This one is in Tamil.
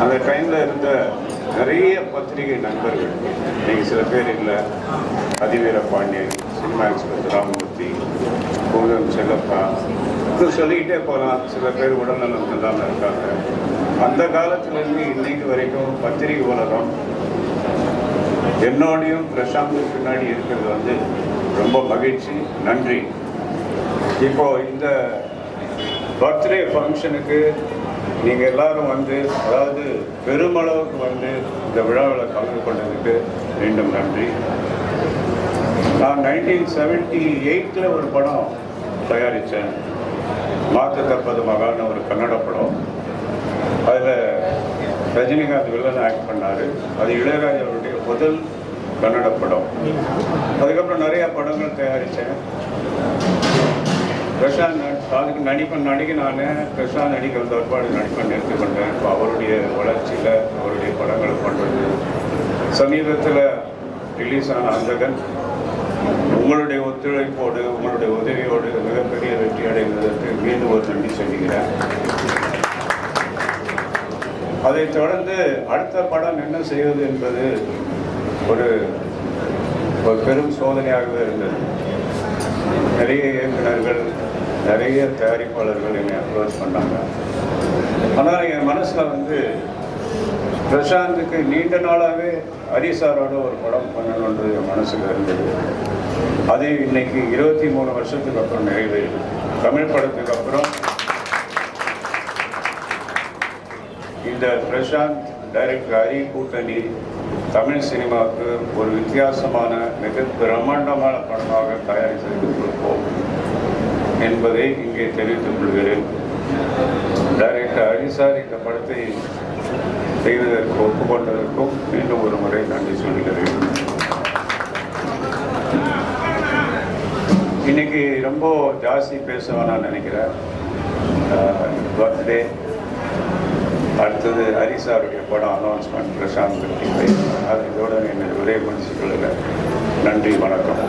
அந்த டைமில் இருந்த நிறைய பத்திரிகை நண்பர்கள் இன்னைக்கு சில பேர் இல்லை அதிவீர பாண்டியன் சினிமா எக்ஸ்பிரஸ் ராமமூர்த்தி பூதம் செல்லப்பா இன்னும் சொல்லிக்கிட்டே போகலாம் சில பேர் உடல்நலம் இல்லாமல் இருக்காங்க. அந்த காலத்துலேருந்து இன்னைக்கு வரைக்கும் பத்திரிகை உலகம் என்னோடையும் பிரசாந்துக்கு பின்னாடி இருக்கிறது வந்து ரொம்ப மகிழ்ச்சி நன்றி. இப்போ இந்த பர்த்டே ஃபங்க்ஷனுக்கு நீங்கள் எல்லாரும் வந்து அதாவது பெருமளவுக்கு வந்து இந்த விழாவில் கலந்து கொண்டதுக்கு மீண்டும் நன்றி. நான் நைன்டீன் செவன்டி எயிட்டில் ஒரு படம் தயாரித்தேன். மாற்று தற்பது மகான்னு ஒரு கன்னட படம். அதில் ரஜினிகாந்த் வில்லன் ஆக்ட் பண்ணார். அது இளையராஜாவுடைய முதல் கன்னட படம். அதுக்கப்புறம் நிறையா படங்கள் தயாரித்தேன். பிரசாந்த் அதுக்கு நடிப்பன் நடிகை நான் பிரசாந்த் நடிக்க வந்த ஒருபாடு நடிப்பன் நிறுத்தி கொண்டேன் இப்போ அவருடைய வளர்ச்சியில் அவருடைய படங்களை பண்ணுறது சமீபத்தில் ரிலீஸ் ஆன அந்தகன் உங்களுடைய ஒத்துழைப்போடு உங்களுடைய உதவியோடு மிகப்பெரிய வெற்றி அடைந்ததற்கு மீண்டும் ஒரு நன்றி சொல்லுகிறேன் அதைத் தொடர்ந்து அடுத்த படம் என்ன செய்வது என்பது ஒரு பெரும் சோதனையாகவே இருந்தது. நிறைய இயக்குனர்கள் நிறைய தயாரிப்பாளர்கள் என்னை அப்ரோச் பண்ணாங்க. ஆனால் என் மனசில் வந்து பிரசாந்துக்கு நீண்ட நாளாகவே ஹரிசாரோட ஒரு படம் பண்ணணுன்றது என் மனசில் இருந்தது. அது இன்னைக்கு இருபத்தி மூணு வருஷத்துக்கு அப்புறம் நிறைவேறுது தமிழ் படத்துக்கு அப்புறம் இந்த பிரசாந்த் டைரக்டர் ஹரி கூட்டணி தமிழ் சினிமாவுக்கு ஒரு வித்தியாசமான மிக பிரம்மாண்டமான படமாக தயாரித்திருக்கிறோம் கொடுப்போம் என்பதை இங்கே தெரிவித்துக் கொள்கிறேன். டைரக்டர் ஹரிசார் இந்த படத்தை செய்வதற்கு ஒப்புக்கொண்டதற்கும் மீண்டும் ஒரு முறை நன்றி சொல்கிறேன். இன்னைக்கு ரொம்ப ஜாஸ்தி பேசுவேன் நான் நினைக்கிறேன். பர்த்டே அடுத்தது ஹரிசாருடைய படம் அனௌன்ஸ்மெண்ட் பிரசாந்த் அது இதோட என்னுடைய உரையை முடிச்சுக்கொள்ளுங்க நன்றி வணக்கம்.